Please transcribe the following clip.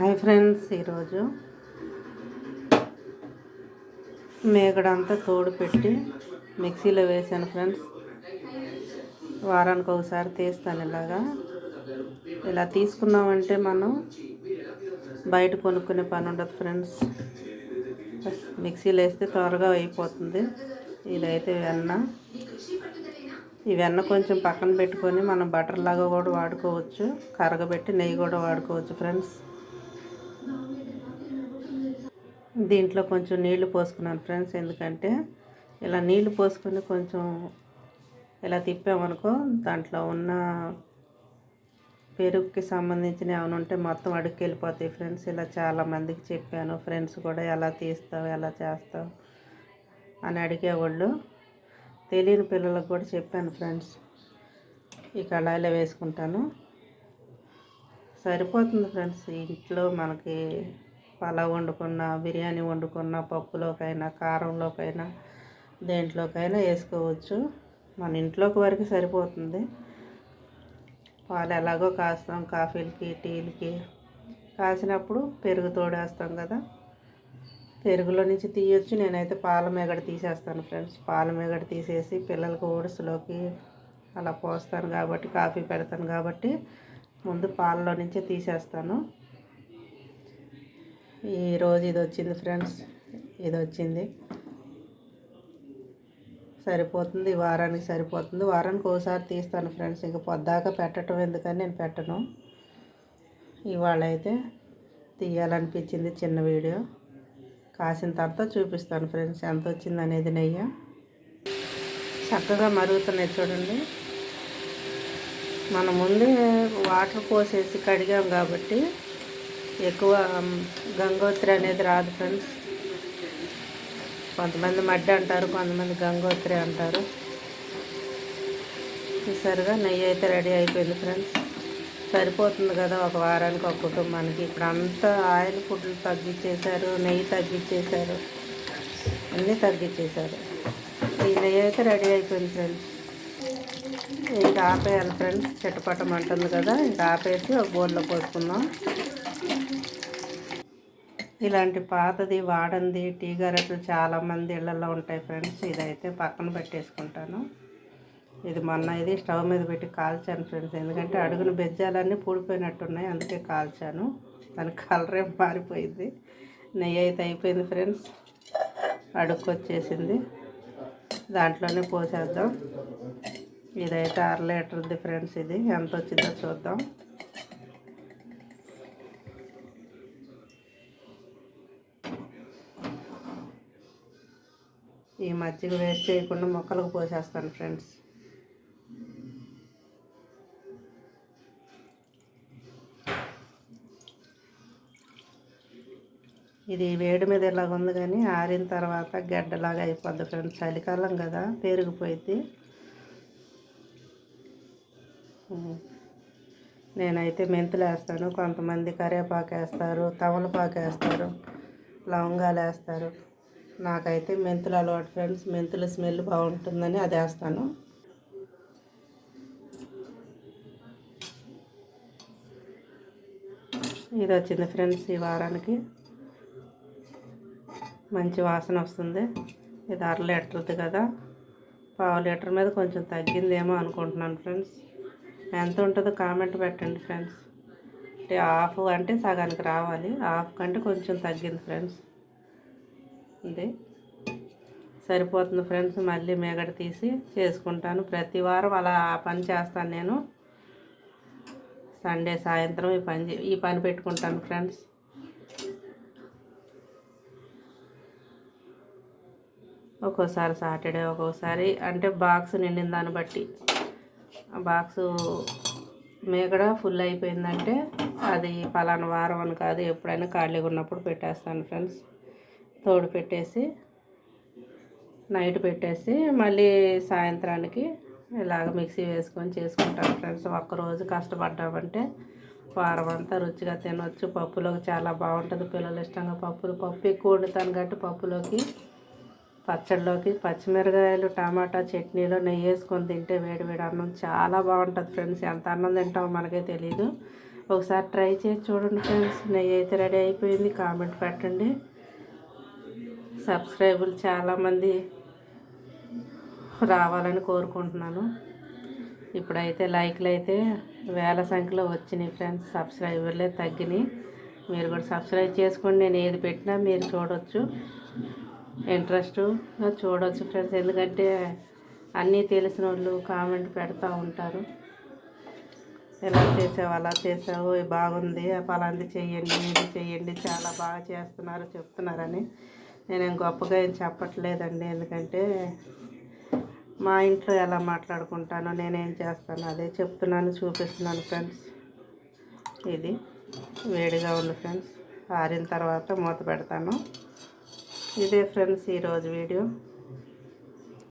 Hi friends ఈరోజు మేకడంతా తోడు పెట్టి మిక్సీలో వేసాను ఫ్రెండ్స్. వారానికి ఒకసారి తీస్తాను ఇలాగా. ఇలా తీసుకున్నామంటే మనం బయట కొనుక్కునే పని ఉండదు ఫ్రెండ్స్. మిక్సీలో వేస్తే త్వరగా అయిపోతుంది. ఇదైతే వెన్న. ఈ వెన్న కొంచెం పక్కన పెట్టుకొని మనం బటర్ లాగా కూడా వాడుకోవచ్చు. కరగబెట్టి నెయ్యి కూడా వాడుకోవచ్చు ఫ్రెండ్స్. దీంట్లో కొంచెం నీళ్ళు పోసుకున్నాను ఫ్రెండ్స్. ఎందుకంటే ఇలా నీళ్ళు పోసుకొని కొంచెం ఇలా తిప్పామనుకో దాంట్లో ఉన్న పెరుగుకి సంబంధించిన ఏమైనా ఉంటే మొత్తం అడుక్కి వెళ్ళిపోతాయి ఫ్రెండ్స్. ఇలా చాలా మందికి చెప్పాను. ఫ్రెండ్స్ కూడా ఎలా తీస్తావు ఎలా చేస్తావు అని అడిగేవాళ్ళు. తెలియని పిల్లలకు కూడా చెప్పాను ఫ్రెండ్స్. ఈ కళాయిలో వేసుకుంటాను. సరిపోతుంది ఫ్రెండ్స్. ఇంట్లో మనకి పలావ్ వండుకున్న బిర్యానీ వండుకున్న పప్పులోకైనా కారంలోకైనా దేంట్లోకైనా వేసుకోవచ్చు. మన ఇంట్లోకి వరకు సరిపోతుంది. పాలు ఎలాగో కాస్తాం కాఫీలకి టీలకి. కాసినప్పుడు పెరుగు తోడేస్తాం కదా. పెరుగులో నుంచి తీయొచ్చు నేనైతే పాల మేగడ తీసేస్తాను ఫ్రెండ్స్. పాల మేగడ తీసేసి పిల్లలకు ఓడిస్లోకి అలా పోస్తాను కాబట్టి కాఫీ పెడతాను కాబట్టి ముందు పాలలో నుంచే తీసేస్తాను. ఈరోజు ఇది వచ్చింది ఫ్రెండ్స్. ఇది వచ్చింది సరిపోతుంది. వారానికి సరిపోతుంది. వారానికి ఒకసారి తీస్తాను ఫ్రెండ్స్. ఇంక పొద్దాక పెట్టడం ఎందుకని నేను పెట్టను. ఇవాళ అయితే తీయాలనిపించింది చిన్న వీడియో. కాసిన తర్వాత చూపిస్తాను ఫ్రెండ్స్ ఎంత వచ్చింది అనేది నెయ్యి. చక్కగా మరుగుతున్నాయి చూడండి. మన ముందే వాటర్ పోసేసి కడిగాం కాబట్టి ఎక్కువ గంగోత్రి అనేది రాదు ఫ్రెండ్స్ కొంతమంది మడ్డి అంటారు కొంతమంది గంగోత్రి అంటారు. చూసారుగా నెయ్యి అయితే రెడీ అయిపోయింది ఫ్రెండ్స్ సరిపోతుంది కదా ఒక వారానికి ఒక కుటుంబానికి. ఇప్పుడు అంతా ఆయిల్ ఫుడ్లు తగ్గించేశారు నెయ్యి తగ్గించేశారు అన్నీ తగ్గించేశారు ఈ నెయ్యి అయితే రెడీ అయిపోయింది ఫ్రెండ్స్ ఇంకా ఆపేయాలి ఫ్రెండ్స్ చిట్టపట్టం అంటుంది కదా ఇంకా ఆపేసి ఒక బోర్లో పోసుకుందాం. ఇలాంటి పాతది వాడంది టీ గారెట్లు చాలామంది ఇళ్ళల్లో ఉంటాయి ఫ్రెండ్స్. ఇదైతే పక్కన పెట్టేసుకుంటాను. ఇది మొన్న ఇది స్టవ్ మీద పెట్టి కాల్చాను ఫ్రెండ్స్. ఎందుకంటే అడుగున బెజ్జాలన్నీ పూడిపోయినట్టున్నాయి అందుకే కాల్చాను. దాని కలర్ ఏం మారిపోయింది. నెయ్యి అయితే అయిపోయింది ఫ్రెండ్స్. అడుక్కు వచ్చేసింది దాంట్లోనే పోసేద్దాం. ఇదైతే అర లీటర్ది ఫ్రెండ్స్ ఇది. ఎంత వచ్చిందో చూద్దాం. మజ్జిగ వేస్ట్ చేయకుండా మొక్కలకు పోసేస్తాను ఫ్రెండ్స్ ఇది వేడి మీద ఇలాగ ఉంది కానీ ఆరిన తర్వాత గడ్డలాగా అయిపోద్ది ఫ్రెండ్స్ చలికాలం కదా పెరిగిపోయింది నేనైతే మెంతులు వేస్తాను కొంతమంది కరివేపాకు వేస్తారు తమలపాకు వేస్తారు లవంగాలు వేస్తారు నాకైతే మెంతులు అలవాటు ఫ్రెండ్స్ మెంతుల స్మెల్ బాగుంటుందని అది వేస్తాను. ఇది వచ్చింది ఫ్రెండ్స్ ఈ వారానికి. మంచి వాసన వస్తుంది. ఇది అర లీటర్ది కదా. పావు లీటర్ మీద కొంచెం తగ్గిందేమో అనుకుంటున్నాను ఫ్రెండ్స్ ఎంత ఉంటుందో కామెంట్ పెట్టండి ఫ్రెండ్స్ అంటే హాఫ్ అంటే సగానికి రావాలి. హాఫ్ కంటే కొంచెం తగ్గింది ఫ్రెండ్స్ ఉంది సరిపోతుంది ఫ్రెండ్స్. మళ్ళీ మేగడ తీసి చేసుకుంటాను. ప్రతి వారం అలా పని చేస్తాను నేను. సండే సాయంత్రం ఈ పని ఈ పని పెట్టుకుంటాను ఫ్రెండ్స్. ఒక్కోసారి సాటర్డే ఒక్కోసారి అంటే బాక్స్ నిండిన దాన్ని బట్టి. ఆ మేకడ ఫుల్ అయిపోయిందంటే అది పలానా వారం అని కాదు ఎప్పుడైనా ఖాళీగా ఉన్నప్పుడు పెట్టేస్తాను ఫ్రెండ్స్. తోడు పెట్టేసి నైట్ పెట్టేసి మళ్ళీ సాయంత్రానికి ఇలాగ మిక్సీ వేసుకొని చేసుకుంటాను ఫ్రెండ్స్. ఒక్కరోజు కష్టపడ్డామంటే వారం అంతా రుచిగా తినవచ్చు పప్పులోకి చాలా బాగుంటుంది. పిల్లలు ఇష్టంగా పప్పులు పప్పు ఎక్కువ వండుతాను కాబట్టి పప్పులోకి పచ్చడిలోకి పచ్చిమిరకాయలు టమాటా చట్నీలో నెయ్యి వేసుకొని తింటే వేడి వేడి అన్నం చాలా బాగుంటుంది ఫ్రెండ్స్. ఎంత అన్నం తింటామో మనకే తెలియదు ఒకసారి ట్రై చేసి చూడండి ఫ్రెండ్స్. నెయ్యి అయితే రెడీ అయిపోయింది. కామెంట్ పెట్టండి. సబ్స్క్రైబులు చాలామంది రావాలని కోరుకుంటున్నాను. ఇప్పుడైతే లైక్లు అయితే వేల సంఖ్యలో వచ్చినాయి ఫ్రెండ్స్ సబ్స్క్రైబర్లే తగ్గినాయి. మీరు కూడా సబ్స్క్రైబ్ చేసుకోండి. నేను ఏది పెట్టినా మీరు చూడవచ్చు ఇంట్రెస్ట్గా చూడవచ్చు ఫ్రెండ్స్. ఎందుకంటే అన్నీ తెలిసిన వాళ్ళు కామెంట్ పెడతా ఉంటారు. ఎలా చేసావు అలా చేసావు బాగుంది పలాంది చేయండి ఇది చేయండి చాలా బాగా చేస్తున్నారు చెప్తున్నారని. నేనేం గొప్పగా ఏం చెప్పట్లేదండి. ఎందుకంటే మా ఇంట్లో ఎలా మాట్లాడుకుంటానో నేనేం చేస్తాను అదే చెప్తున్నాను చూపిస్తున్నాను ఫ్రెండ్స్. ఇది వేడిగా ఉంది ఫ్రెండ్స్. ఆరిన తర్వాత మూత పెడతాను. ఇదే ఫ్రెండ్స్ ఈరోజు వీడియో.